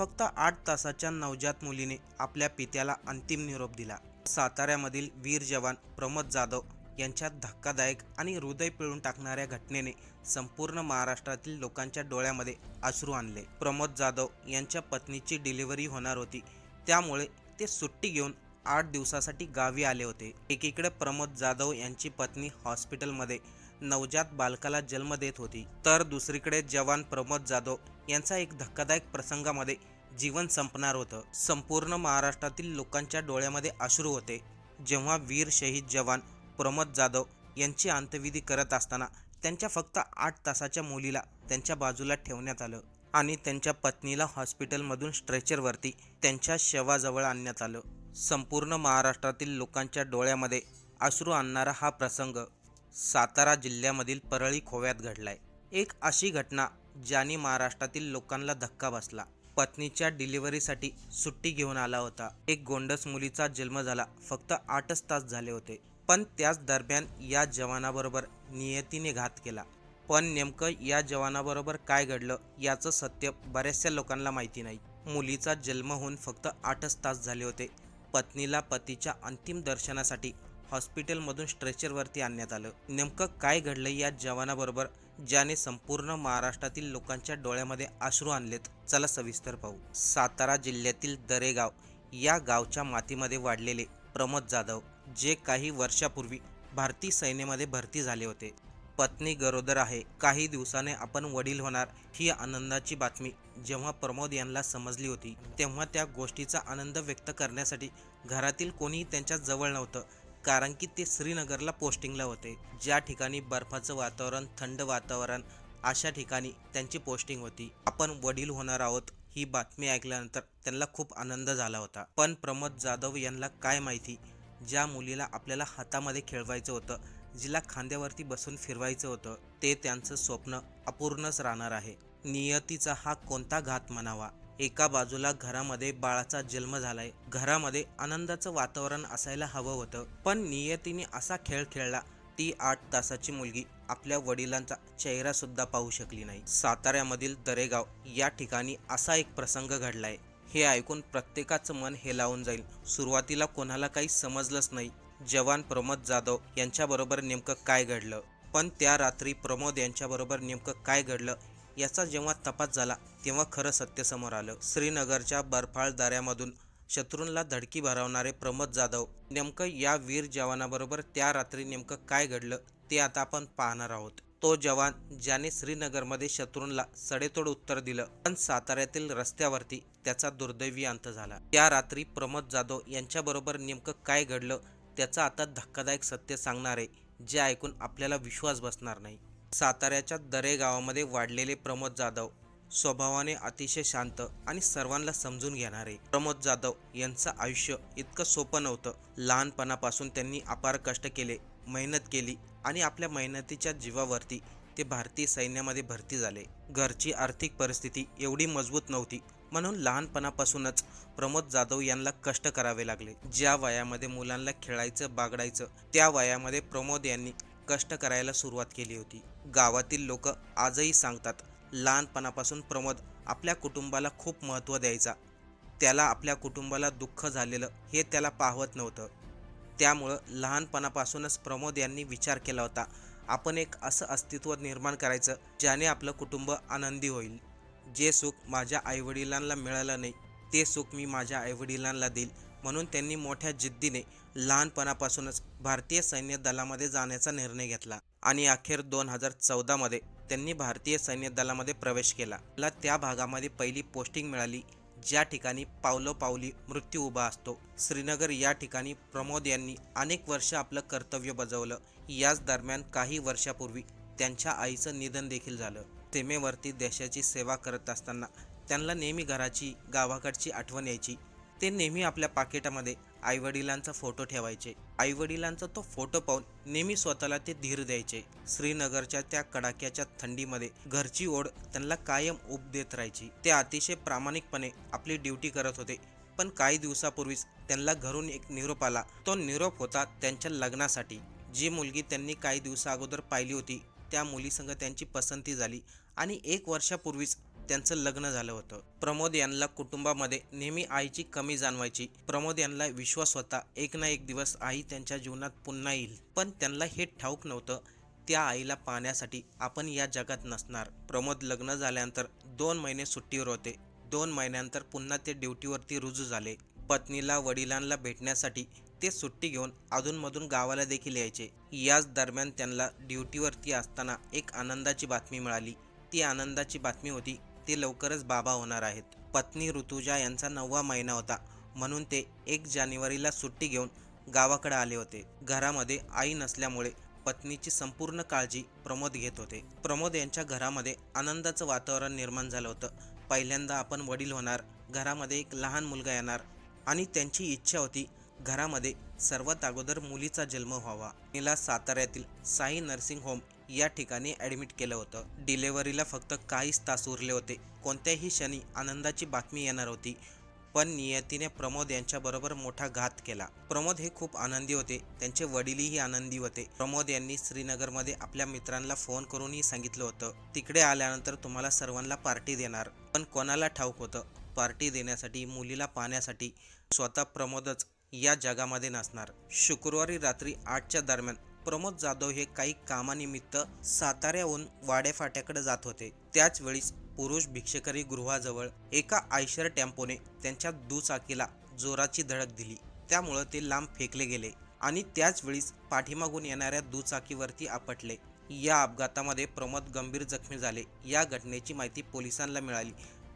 फक्त आठ तासाच्या नवजात मुलीने आपल्या पित्याला अंतिम निरोप दिला. साताऱ्यामधील वीर जवान प्रमोद जाधव यांच्या धक्कादायक आणि हृदय पिळून टाकणाऱ्या घटनेने संपूर्ण महाराष्ट्रातील लोकांच्या डोळ्यामध्ये अश्रू आणले. प्रमोद जाधव यांच्या पत्नीची डिलिव्हरी होणार होती. त्यामुळे ते सुट्टी घेऊन आठ दिवसासाठी गावी आले होते. एकीकडे प्रमोद जाधव यांची पत्नी हॉस्पिटलमध्ये नवजात बालकाला जन्म देत होती. तर दुसरीकडे जवान प्रमोद जाधव यांचा एक धक्कादायक प्रसंगामध्ये जीवन संपणार होतं. संपूर्ण महाराष्ट्रातील लोकांच्या डोळ्यामध्ये अश्रू होते. जेव्हा वीर शहीद जवान प्रमोद जाधव यांची अंत्यविधी करत असताना त्यांच्या फक्त आठ तासाच्या मुलीला त्यांच्या बाजूला ठेवण्यात आलं आणि त्यांच्या पत्नीला हॉस्पिटलमधून स्ट्रेचरवरती त्यांच्या शवाजवळ आणण्यात आलं. संपूर्ण महाराष्ट्रातील लोकांच्या डोळ्यामध्ये अश्रू आणणारा हा प्रसंग सातारा जिल्ह्यामधील परळी खोव्यात घडलाय. एक अशी घटना ज्याने महाराष्ट्रातील लोकांना धक्का बसला. पत्नीच्या डिलिव्हरीसाठी सुट्टी घेऊन आला होता. एक गोंडस मुलीचा जन्म झाला. फक्त आठच तास झाले होते. पण त्याच दरम्यान या जवानाबरोबर नियतीने घात केला. पण नेमकं या जवानाबरोबर काय घडलं याचं सत्य बऱ्याचशा लोकांना माहिती नाही. मुलीचा जन्म होऊन फक्त आठच तास झाले होते. पत्नीला पतीच्या अंतिम दर्शनासाठी हॉस्पिटलमधून स्ट्रेचरवरती आणण्यात आलं. नेमकं काय घडलं या जवानाबरोबर ज्याने संपूर्ण महाराष्ट्रातील लोकांच्या डोळ्यामध्ये अश्रू आणलेत? चला सविस्तर पाहू. सातारा जिल्ह्यातील दरेगाव या गावच्या मातीमध्ये वाढलेले प्रमोद जाधव जे काही वर्षापूर्वी भारतीय सैन्यामध्ये भरती झाले होते. पत्नी गरोदर आहे. काही दिवसाने आपण वडील होणार ही आनंदाची बातमी जेव्हा प्रमोद यांना समजली होती तेव्हा त्या गोष्टीचा आनंद व्यक्त करण्यासाठी घरातील कोणीही त्यांच्या जवळ नव्हतं. कारण की ते श्रीनगरला पोस्टिंगला होते. ज्या ठिकाणी बर्फाचं वातावरण थंड वातावरण अशा ठिकाणी त्यांची पोस्टिंग होती. आपण वडील होणार आहोत ही बातमी ऐकल्यानंतर त्यांना खूप आनंद झाला होता. पण प्रमोद जाधव यांना काय माहिती? ज्या मुलीला आपल्याला हातामध्ये खेळवायचं होतं जिला खांद्यावरती बसून फिरवायचं होतं ते त्यांचं स्वप्न अपूर्णच राहणार आहे. नियतीचा हा कोणता घात म्हणावा? एका बाजूला घरामध्ये बाळाचा जन्म झालाय. घरामध्ये आनंदाचं वातावरण असायला हवं होतं. पण नियतीने असा खेळ खेळला. ती आठ तासाची मुलगी आपल्या वडिलांचा चेहरा सुद्धा पाहू शकली नाही. साताऱ्यामधील दरेगाव या ठिकाणी असा एक प्रसंग घडलाय. हे ऐकून प्रत्येकाचं मन हेलावून जाईल. सुरुवातीला कोणाला काही समजलंच नाही. जवान प्रमोद जाधव यांच्याबरोबर नेमकं काय घडलं? पण त्या रात्री प्रमोद यांच्याबरोबर नेमकं काय घडलं? याचा जेव्हा तपास झाला तेव्हा खरं सत्य समोर आलं. श्रीनगरच्या बर्फाळ दऱ्यामधून शत्रूंला धडकी भरवणारे प्रमोद जाधव नेमकं या वीर जवानाबरोबर त्या रात्री नेमकं काय घडलं ते आता आपण पाहणार आहोत. तो जवान ज्याने श्रीनगरमध्ये शत्रूंला सडेतोड उत्तर दिलं पण साताऱ्यातील रस्त्यावरती त्याचा दुर्दैवी अंत झाला. त्या रात्री प्रमोद जाधव यांच्याबरोबर नेमकं काय घडलं त्याचं आता धक्कादायक सत्य सांगणारे जे ऐकून आपल्याला विश्वास बसणार नाही. साताऱ्याच्या दरे गावामध्ये वाढलेले प्रमोद जाधव स्वभावाने अतिशय शांत आणि सर्वांना समजून घेणारे. प्रमोद जाधव यांचं आयुष्य इतकं सोपं नव्हतं. लहानपणापासून त्यांनी अपार कष्ट केले मेहनत केली आणि आपल्या मेहनतीच्या जीवावरती ते भारतीय सैन्यामध्ये भरती झाले. घरची आर्थिक परिस्थिती एवढी मजबूत नव्हती म्हणून लहानपणापासूनच प्रमोद जाधव यांना कष्ट करावे लागले. ज्या वयामध्ये मुलांना खेळायचं बागडायचं त्या वयामध्ये प्रमोद यांनी कष्ट करायला सुरुवात केली होती. गावातील लोक आजही सांगतात लहानपणापासून प्रमोद आपल्या कुटुंबाला खूप महत्त्व द्यायचा. त्याला आपल्या कुटुंबाला दुःख झालेलं हे त्याला पाहवत नव्हतं. त्यामुळं लहानपणापासूनच प्रमोद यांनी विचार केला होता आपण एक असं अस्तित्व निर्माण करायचं ज्याने आपलं कुटुंब आनंदी होईल. जे सुख माझ्या आईवडिलांना मिळालं नाही ते सुख मी माझ्या आईवडिलांना देईल म्हणून त्यांनी मोठ्या जिद्दीने लहानपणापासूनच भारतीय सैन्य दलामध्ये जाण्याचा निर्णय घेतला आणि अखेर दोन हजार चौदामध्ये त्यांनी भारतीय सैन्य दलामध्ये प्रवेश केला. मला त्या भागामध्ये पहिली पोस्टिंग मिळाली ज्या ठिकाणी पावलोपावली मृत्यू उभा असतो. श्रीनगर या ठिकाणी प्रमोद यांनी अनेक वर्ष आपलं कर्तव्य बजावलं. याच दरम्यान काही वर्षापूर्वी त्यांच्या आईचं निधन देखील झालं. सीमेवरती देशाची सेवा करत असताना त्यांना नेहमी घराची गावाकडची आठवण यायची. ते नेहमी आपल्या पाकिटामध्ये आईवडिलांचा फोटो ठेवायचे. आईवडिलांचा तो फोटो पाहून नेहमी स्वतःला ते धीर द्यायचे. श्रीनगरच्या त्या कडाक्याच्या थंडीमध्ये घरची ओढ त्यांना कायम उब देत राहायची. ते अतिशय प्रामाणिकपणे आपली ड्युटी करत होते. पण काही दिवसापूर्वीच त्यांना घरून एक निरोप आला. तो निरोप होता त्यांच्या लग्नासाठी. जी मुलगी त्यांनी काही दिवसा अगोदर पाहिली होती त्या मुलीसंग त्यांची पसंती झाली आणि एक वर्षापूर्वीच त्यांचं लग्न झालं होतं. प्रमोद यांना कुटुंबामध्ये नेहमी आईची कमी जाणवायची. प्रमोद यांना विश्वास होता एक ना एक दिवस आई त्यांच्या जीवनात पुन्हा येईल. पण त्यांना हे ठाऊक नव्हतं त्या आईला पाहण्यासाठी आपण या जगात नसणार. प्रमोद लग्न झाल्यानंतर दोन महिने सुट्टीवर होते. दोन महिन्यानंतर पुन्हा ते ड्युटीवरती रुजू झाले. पत्नीला वडिलांना भेटण्यासाठी ते सुट्टी घेऊन अधूनमधून गावाला देखील यायचे. याच दरम्यान त्यांना ड्युटीवरती असताना एक आनंदाची बातमी मिळाली. ती आनंदाची बातमी होती ते लवकरच बाबा होणार आहेत. पत्नी ऋतुजा यांचा नववा महिना होता. म्हणून ते एक जानेवारीला सुट्टी घेऊन गावाकडे आले होते. घरामध्ये आई नसल्यामुळे पत्नीची संपूर्ण काळजी प्रमोद घेत होते. प्रमोद यांच्या घरामध्ये आनंदाचं वातावरण निर्माण झालं होतं. पहिल्यांदा आपण वडील होणार घरामध्ये एक लहान मुलगा येणार आणि त्यांची इच्छा होती घरामध्ये सर्वात अगोदर मुलीचा जन्म व्हावा. तिला साताऱ्यातील साई नर्सिंग होम या ठिकाणी ॲडमिट केलं होतं. डिलेव्हरीला फक्त काहीच तास उरले होते. कोणत्याही क्षणी आनंदाची बातमी येणार होती पण नियतीने प्रमोद यांच्याबरोबर मोठा घात केला. प्रमोद हे खूप आनंदी होते. त्यांचे वडीलही आनंदी होते. प्रमोद यांनी श्रीनगरमध्ये आपल्या मित्रांना फोन करूनही सांगितलं होतं तिकडे आल्यानंतर तुम्हाला सर्वांना पार्टी देणार. पण कोणाला ठाऊक होतं पार्टी देण्यासाठी मुलीला पाहण्यासाठी स्वतः प्रमोदच या जगामध्ये नसणार. शुक्रवारी रात्री आठच्या दरम्यान प्रमोद जाधव हे काही कामानिमित्त साताऱ्याहून वाडेफाट्याकडे जात होते. त्याच वेळीस पुरुष भिक्षकरी गृहाजवळ एका आयशर टेम्पोने त्यांच्या दुचाकीला जोराची धडक दिली. त्यामुळं ते लांब फेकले गेले आणि त्याच वेळीस पाठीमागून येणाऱ्या दुचाकीवरती आपटले. या अपघातामध्ये प्रमोद गंभीर जखमी झाले. या घटनेची माहिती पोलिसांना मिळाली.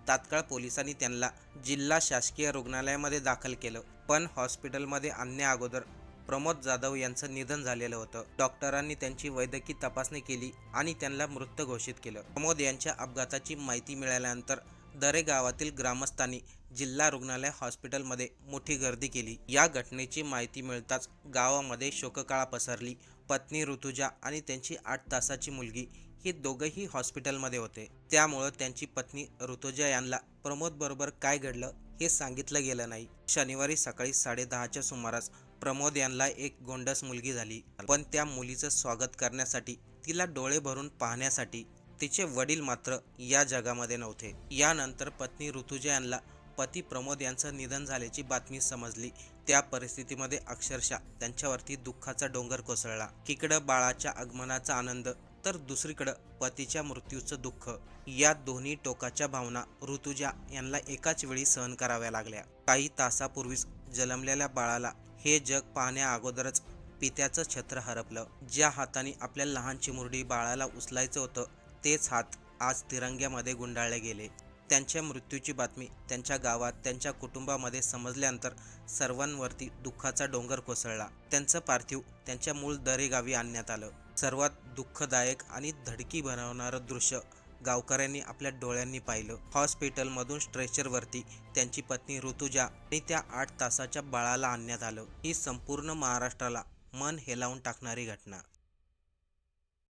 तात्काळ पोलिसांनी त्यांना जिल्हा शासकीय रुग्णालयामध्ये दाखल केलं. पण हॉस्पिटलमध्ये आणण्या अगोदर प्रमोद जाधव यांचं निधन झालेलं होतं. डॉक्टरांनी त्यांची वैद्यकीय तपासणी केली आणि त्यांना मृत घोषित केलं. प्रमोद यांच्या अपघाताची माहिती मिळाल्यानंतर दरे गावातील ग्रामस्थांनी जिल्हा रुग्णालय हॉस्पिटलमध्ये मोठी गर्दी केली. या घटनेची माहिती मिळताच गावामध्ये शोककाळा पसरली. पत्नी ऋतुजा आणि त्यांची आठ तासाची मुलगी हे दोघंही हॉस्पिटलमध्ये होते. त्यामुळं त्यांची पत्नी ऋतुजा यांना प्रमोद बरोबर काय घडलं हे सांगितलं गेलं नाही. शनिवारी सकाळी साडेदहाच्या सुमारास प्रमोद यांना एक गोंडस मुलगी झाली. पण त्या मुलीचं स्वागत करण्यासाठी तिला डोळे भरून पाहण्यासाठी तिचे वडील मात्र या जगामध्ये नव्हते. यानंतर पत्नी ऋतुजा यांना पती प्रमोद यांचं निधन झाल्याची बातमी समजली. त्या परिस्थितीमध्ये अक्षरशः त्यांच्यावरती दुःखाचा डोंगर कोसळला. इकडं बाळाच्या आगमनाचा आनंद तर दुसरीकडं पतीच्या मृत्यूचं दुःख. या दोन्ही टोकाच्या भावना ऋतुजा यांना एकाच वेळी सहन कराव्या लागल्या. काही तासापूर्वीच जन्मलेल्या बाळाला हे जग पाहण्या अगोदरच पित्याचं छत्र हरपलं. ज्या हाताने आपल्या लहान चिमुरडी बाळाला उचलायचं होतं तेच हात आज तिरंग्यामध्ये गुंडाळले गेले. त्यांच्या मृत्यूची बातमी त्यांच्या गावात त्यांच्या कुटुंबामध्ये समजल्यानंतर सर्वांवरती दुःखाचा डोंगर कोसळला. त्यांचं पार्थिव त्यांच्या मूळ दरेगावी आणण्यात आलं. सर्वात दुःखदायक आणि धडकी बनवणारं दृश्य गावकऱ्यांनी आपल्या डोळ्यांनी पाहिलं. हॉस्पिटलमधून स्ट्रेचरवरती त्यांची पत्नी ऋतुजा आणि त्या आठ तासाच्या बाळाला आणण्यात आलं. ही संपूर्ण महाराष्ट्राला मन हेलावून टाकणारी घटना.